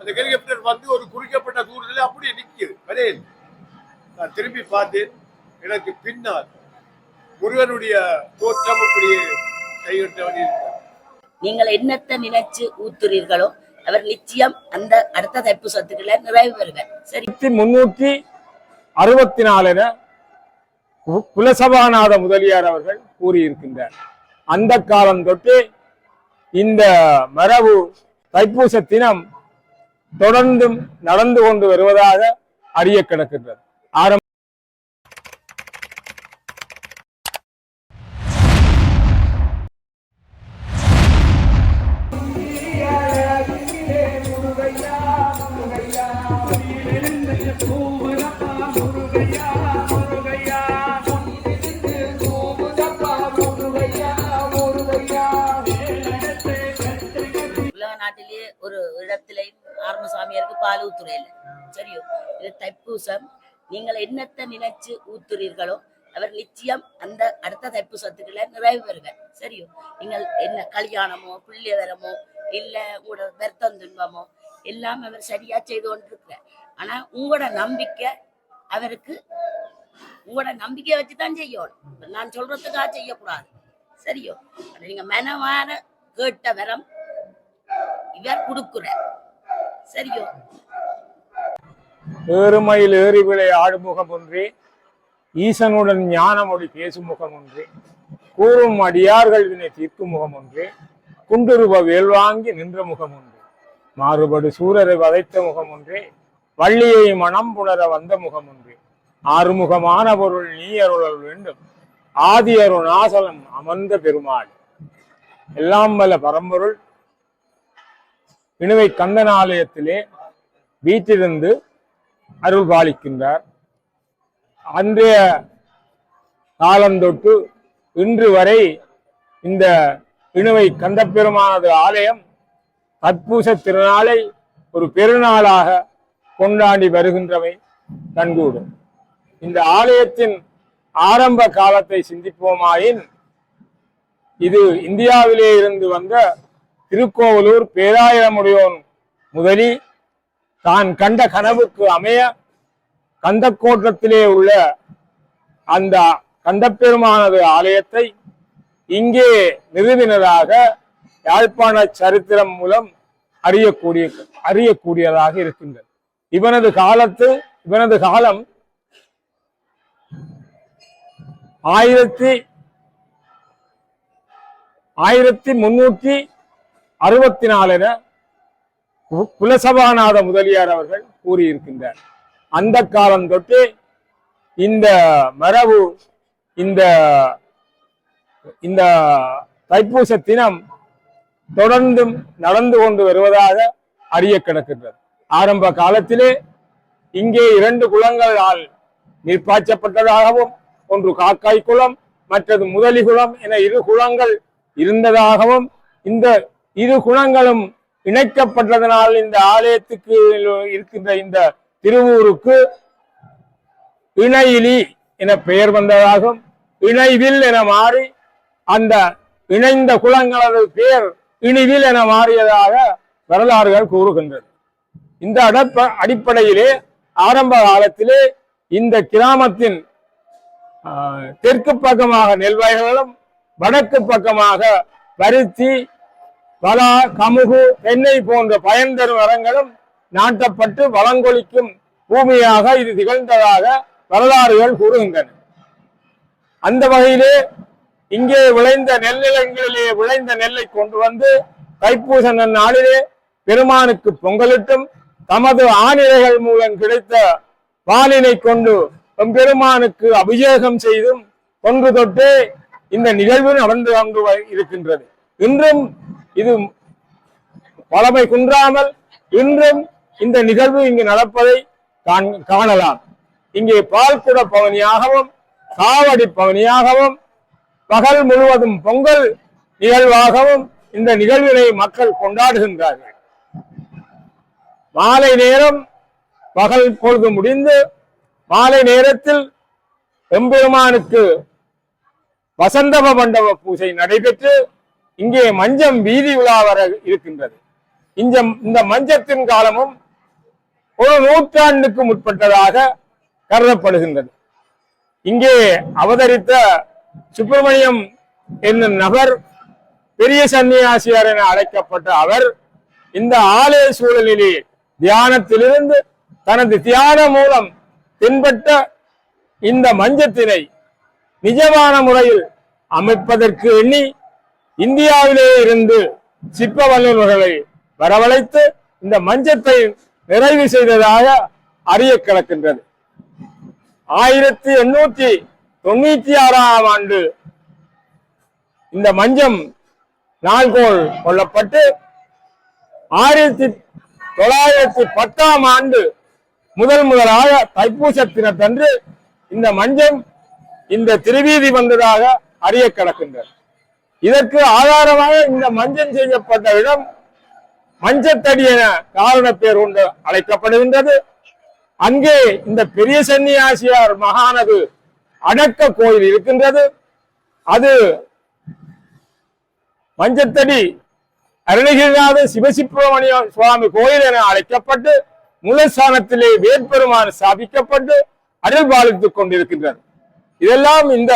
அந்த ஹெலிகாப்டர் வந்து ஒரு குறிக்கப்பட்ட தூரத்தில் அப்படியே நிற்குது. வரையில் நான் திரும்பி பார்த்தேன் எனக்கு பின்னால் முருகனுடைய தோற்றம் அப்படியே கைவிட்டவன் நீங்கள் என்னத்தை நினைச்சு ஊத்துறீர்களோ அவர் நிச்சயம் அந்த அடுத்த தைப்பு சத்துக்களை நிறைவு பெறுவார். சரி. முன்னூற்றி அறுபத்தி நாலுல கு- குலசபாநாத முதலியார் அவர்கள் கூறியிருக்கின்றார். அந்த காலம் தொட்டு இந்த மரபு தைப்பூச தினம் தொடர்ந்தும் நடந்து கொண்டு வருவதாக அறிய கிடக்கின்றது. ஆரம்ப Oh நாட்டிலேயே ஒரு ஆரம சாமியாருக்கு பால் ஊத்துறையில சரியோ? இது தைப்பூசம். நீங்கள் என்னத்தை நினைச்சு ஊத்துறீர்களோ அவர் நிச்சயம் அந்த அடுத்த தைப்பூசத்துக்குள்ள நிறைவு பெறுவார். சரியோ? நீங்கள் என்ன கல்யாணமோ பிள்ளை வரமோ இல்ல உங்களோட வருத்தம் துன்பமோ எல்லாம் அவர் சரியா செய்து கொண்டிருக்கிறார். ஆனா உங்களோட நம்பிக்கை அவருக்கு உங்களோட நம்பிக்கையை வச்சுதான் செய்யணும். நான் சொல்றதுக்காக செய்யக்கூடாது. சரியோ? நீங்க மனவார கேட்ட வரம் இவர் கொடுக்குறார். சரியோ? ஏறுமையில் ஏறி விளை ஆடுமுகம் ஒன்றே ஈசனுடன் ஞானமொழி பேசும் முகம் ஒன்றே கூறும் அடியார்கள் வினை தீர்க்கும் முகம் ஒன்றே குண்டுருவ வேல்வாங்கி நின்ற முகம் ஒன்றே மாறுபடு சூரரை வதைத்த முகம் ஒன்றே வள்ளியை மனம் புணர வந்த முகம் ஒன்றே ஆறுமுகமான பொருள் நீ அருளல் வேண்டும் ஆதி அருணாசலம் அமர்ந்த பெருமாள். எல்லாம் வல்ல பரம்பொருள் இணுவை கந்தன் ஆலயத்திலே வீட்டிலிருந்து அருள் பாலிக்கின்றார். அன்றைய காலந்தொட்டு இன்று வரை இந்த இணுவை கந்தப்பெருமானது ஆலயம் தற்பூச திருநாளை ஒரு பெருநாளாக கொண்டாடி வருகின்றவை கண்கூடும் இந்த ஆலயத்தின் ஆரம்ப காலத்தை சிந்திப்போமாயின் இது இந்தியாவிலே இருந்து வந்த திருக்கோவலூர் பேராயிரமுடையோன் முதலி தான் கண்ட கனவுக்கு அமைய கந்தக்கோட்டத்திலே உள்ள அந்த கந்தப்பெருமானது ஆலயத்தை இங்கே நிறுவினதாக யாழ்ப்பாண சரித்திரம் மூலம் அறியக்கூடிய அறியக்கூடியதாக இருக்கின்றது. இவனது காலத்து இவனது காலம் ஆயிரத்தி ஆயிரத்தி முன்னூற்றி அறுபத்தி நாலு கு- குலசபாநாத முதலியார் அவர்கள் கூறியிருக்கின்றார். அந்த காலம் தொட்டு இந்த மரபு இந்த இந்த தைப்பூச தினம் தொடர்ந்தும் நடந்து கொண்டு வருவதாக அறிய கிடக்கின்றது. ஆரம்ப காலத்திலே இங்கே இரண்டு குளங்களால் நீர்ப்பாய்ச்சப்பட்டதாகவும் ஒன்று காக்காய் குளம் மற்றது முதலி குளம் என இரு குளங்கள் இருந்ததாகவும் இந்த இரு குணங்களும் இணைக்கப்பட்டதனால் இந்த ஆலயத்துக்கு இருக்கின்ற இந்த திருவூருக்கு இணையிலி என பெயர் வந்ததாகும். இணைவில் என மாறி அந்த இணைந்த குளங்களது பெயர் இணிவில் என மாறியதாக வரலாறுகள் கூறுகின்றது. இந்த அடப்ப அடிப்படையிலே ஆரம்ப காலத்திலே இந்த கிராமத்தின் ஆஹ், தெற்கு பக்கமாக நெல் வயல்களும் வடக்கு பக்கமாக பருத்தி பலா கமுகு தென்னை போன்ற பயன் தரும் மரங்களும் நாட்டப்பட்டு வளங்கொழிக்கும் பூமியாக இது திகழ்ந்ததாக வரலாறுகள் கூறுகின்றன. அந்த வகையிலே இங்கே விளைந்த நெல்நிலங்களிலே விளைந்த நெல்லை கொண்டு வந்து தைப்பூச நாளிலே பெருமானுக்கு பொங்கலிட்டும் தமது ஆணிரைகள் மூலம் கிடைத்த பாலினை கொண்டு பெருமானுக்கு அபிஷேகம் செய்தும் கொன்று தொட்டே இந்த நிகழ்வு நடந்து கொண்டு இருக்கின்றது. இன்றும் இது பழமை குன்றாமல் இன்றும் இந்த நிகழ்வு இங்கு நடப்பதை காண்- காணலாம். இங்கே பால்குட பவனியாகவும் காவடி பவனியாகவும் பகல் முழுவதும் பொங்கல் நிகழ்வாகவும் இந்த நிகழ்வினை மக்கள் கொண்டாடுகின்றார்கள். மாலை நேரம் பகல் பொழுது முடிந்து மாலை நேரத்தில் எம்பெருமானுக்கு வசந்தப மண்டப பூஜை நடைபெற்று இங்கே மஞ்சம் வீதி உலா வர இருக்கின்றது. இந்த இந்த மஞ்சத்தின் காலமும் ஒரு நூற்றாண்டுக்கு முற்பட்டதாக கருதப்படுகின்றது. இங்கே அவதரித்த சுப்பிரமணியம் என்னும் நபர் பெரிய சன்னியாசியார் என அழைக்கப்பட்ட அவர் இந்த ஆலய சூழலிலே தியானத்திலிருந்து தனது தியான மூலம் தென்பட்ட இந்த மஞ்சத்தினை நிஜமான முறையில் அமைப்பதற்கு எண்ணி இந்தியாவிலே இருந்து சிற்ப வல்லுநர்களை வரவழைத்து இந்த மஞ்சத்தை நிறைவு செய்ததாக அறிய கிடக்கின்றது. ஆயிரத்தி எண்ணூத்தி தொண்ணூத்தி ஆறாம் ஆண்டு இந்த மஞ்சம் நாள்கோள் கொள்ளப்பட்டு ஆயிரத்தி தொள்ளாயிரத்தி பத்தாம் ஆண்டு முதல் முதலாக தைப்பூச தினத்தன்று இந்த மஞ்சம் இந்த திருவீதி வந்ததாக அறிய கிடக்கின்றது. இதற்கு ஆதாரமாக இந்த மஞ்சள் செய்யப்பட்ட இடம் மஞ்சத்தடி என காரண பேர் ஒன்று அழைக்கப்படுகின்றது. அங்கே இந்த பெரிய சன்னியாசியார் மகானது அடக்க கோயில் இருக்கின்றது. அது மஞ்சத்தடி அருணகிரிநாத சிவசிப்ரமணிய சுவாமி கோயில் என அழைக்கப்பட்டு மூலஸ்தானத்திலே வேட்பெருமான் ஸ்தாபிக்கப்பட்டு அருள் பாலித்துக் கொண்டிருக்கின்றது. இதெல்லாம் இந்த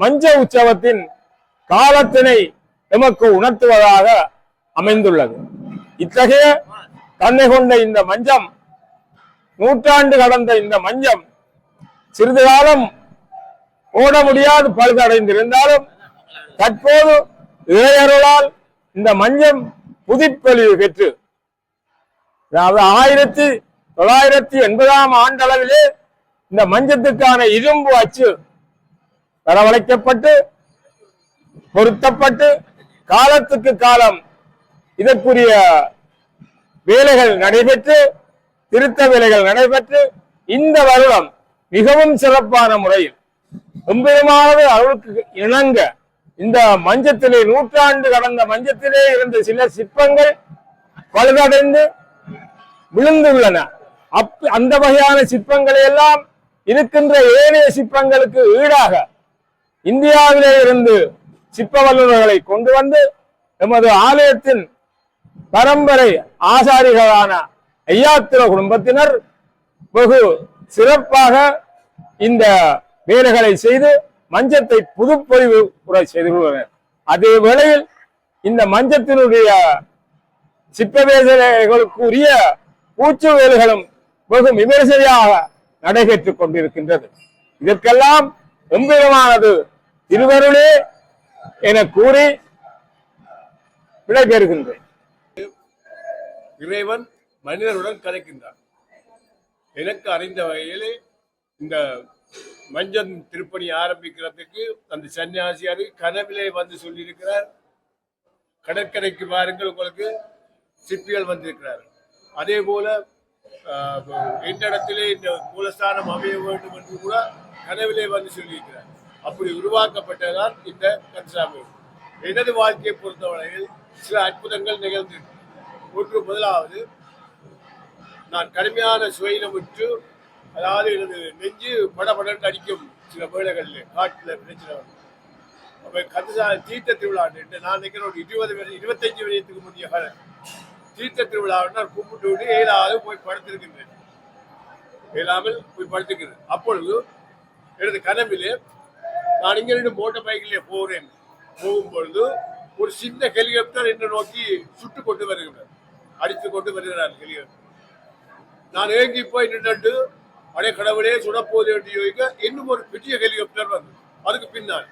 மஞ்ச உற்சவத்தின் காலத்தினை எமக்கு உணர்த்துவதாக அமைந்துள்ளது. இத்தகைய தன்னை கொண்ட இந்த மஞ்சம் நூற்றாண்டு கடந்த இந்த மஞ்சம் சிறிது காலம் ஓட முடியாது பழுதடைந்திருந்தாலும் தற்போது இளையருளால் இந்த மஞ்சம் புதிப்பொழிவு பெற்று அதாவது ஆயிரத்தி தொள்ளாயிரத்தி எண்பதாம் ஆண்டளவிலே இந்த மஞ்சத்துக்கான இரும்பு அச்சு வரவழைக்கப்பட்டு பொருத்தப்பட்டு காலத்துக்கு காலம் இதற்குரிய வேலைகள் நடைபெற்று திருத்த வேலைகள் நடைபெற்று இந்த வருடம் மிகவும் சிறப்பான முறையில் எம்பெருமானது அவருக்கு இணங்க இந்த மஞ்சத்திலே நூற்றாண்டு கடந்த மஞ்சத்திலே இருந்த சில சிற்பங்கள் பழுதடைந்து விழுந்துள்ளன. அப் அந்த வகையான சிற்பங்களை எல்லாம் இருக்கின்ற ஏனைய சிற்பங்களுக்கு ஈடாக இந்தியாவிலே இருந்து சிற்ப வல்லுநர்களை கொண்டு வந்து எமது ஆலயத்தின் பரம்பரை ஆசாரிகளான ஐயாத்திர குடும்பத்தினர் வெகு சிறப்பாக இந்த வேலைகளை செய்து மஞ்சத்தை புதுப்பொழிவு உரை செய்துள்ளனர் அதே வேளையில் இந்த மஞ்சத்தினுடைய சிற்பவேசங்களுக்கு உரிய பூச்சு வேலைகளும் வெகு விமரிசையாக நடைபெற்றுக் கொண்டிருக்கின்றது. இதற்கெல்லாம் எம்பெருமானது திருவருளே என கூறி விடைபெறுகின்றேன். இறைவன் மனிதருடன் கலைக்கின்றான் எனக்கு அறிந்த வகையிலே இந்த மஞ்சள் திருப்பணி ஆரம்பிக்கிறதுக்கு அந்த சன்னியாசியாரு கனவிலே வந்து சொல்லியிருக்கிறார். கடற்கரைக்கு பாருங்கள் உங்களுக்கு சிற்பிகள் வந்திருக்கிறார். அதே போல ஆஹ், இந்த இடத்திலே இந்த மூலஸ்தானம் அமைய வேண்டும் என்று கூட கனவிலே வந்து சொல்லியிருக்கிறார். அப்படி உருவாக்கப்பட்டதான் இந்த கன்சாமி. எனது வாழ்க்கையை பொறுத்தவரையில் சில அற்புதங்கள் நிகழ்ந்து ஒன்று முதலாவது நான் கடுமையான சுவையில விட்டு அதாவது எனது நெஞ்சு படபடன்னு அடிக்கும் சில வேளைகளில் காட்டில் பிரச்சனை அப்போ அப்ப கந்தசா தீர்த்த திருவிழா நான் நினைக்கிறேன் ஒரு இருபது இருபத்தஞ்சு வயதுக்கு முந்தைய காலம் தீர்த்த திருவிழாவுன்னு நான் கும்பிட்டு விட்டு ஏழாவது போய் படுத்திருக்கின்றேன். இயலாமல் போய் படுத்துக்கிறேன். அப்பொழுது எனது கனவிலே நான் இங்கிருந்து மோட்டர் பைக்கிலே போகிறேன் போகும்பொழுது ஒரு சின்ன ஹெலிகாப்டர் என்னை நோக்கி சுட்டு கொண்டு வருகிறார். அடித்து கொண்டு வருகிறார் ஹெலிகாப்டர். நான் ஏங்கி போய் நின்றுட்டு அடே கடவுளே சுடப்போது என்று யோகிக்க இன்னும் ஒரு பெரிய ஹெலிகாப்டர் வந்தது. அதுக்கு பின்னால்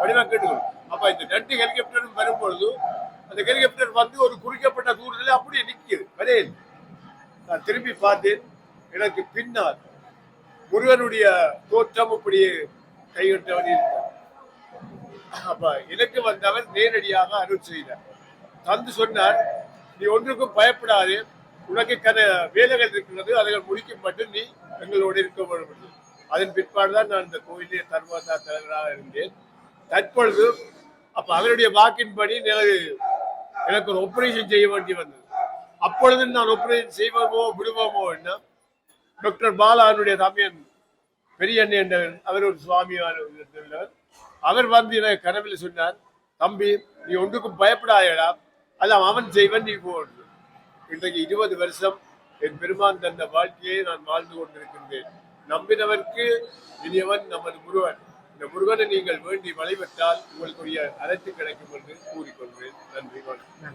வடிவம் கேட்டுக்கணும் அப்ப இந்த ரெண்டு ஹெலிகாப்டரும் வரும்பொழுது அந்த ஹெலிகாப்டர் வந்து ஒரு குறிக்கப்பட்ட தூரத்தில் அப்படியே நிற்கிது வரையில். நான் திரும்பி பார்த்தேன் எனக்கு பின்னால் முருகனுடைய தோற்றம் அப்படியே கைவிட்டவன் இருந்தார் அப்ப எனக்கு வந்தவர் நேரடியாக அருள் செய்தார். தந்து சொன்னார் நீ ஒன்றுக்கும் பயப்படாது. உனக்கு கத வேலைகள் இருக்கிறது அதைகள் முடிக்கும் மட்டும் நீ எங்களோடு இருக்க வேண்டும் அதன் பிற்பாடுதான் நான் இந்த கோயிலே தர்மதா தலைவராக இருந்தேன். தற்பொழுது அப்ப அவருடைய வாக்கின்படி எனக்கு எனக்கு ஒரு ஒப்பரேஷன் செய்ய வேண்டி வந்தது. அப்பொழுது நான் ஒப்பரேஷன் செய்வோமோ விடுவோமோ என்ன? டாக்டர் பாலானுடைய தமையன் பெரியண்ணே என்றவர் அவர் ஒரு சுவாமியான இருந்தவர் அவர் வந்து எனக்கு கனவில் சொன்னார் தம்பி நீ ஒன்றுக்கும் பயப்படாயடா அதான் அவன் செய்வன் நீ போடு இன்றைக்கு இருபது வருஷம் என் பெருமான் தந்த வாழ்க்கையை நான் வாழ்ந்து கொண்டிருக்கின்றேன். நம்பினவர்க்கு இனியவன் நமது முருகன். இந்த முருகனை நீங்கள் வேண்டி வழிபட்டால் உங்களுக்குரிய அழைத்து கிடைக்கும் என்று கூறிக்கொள்வேன் நன்றி வணக்கம்.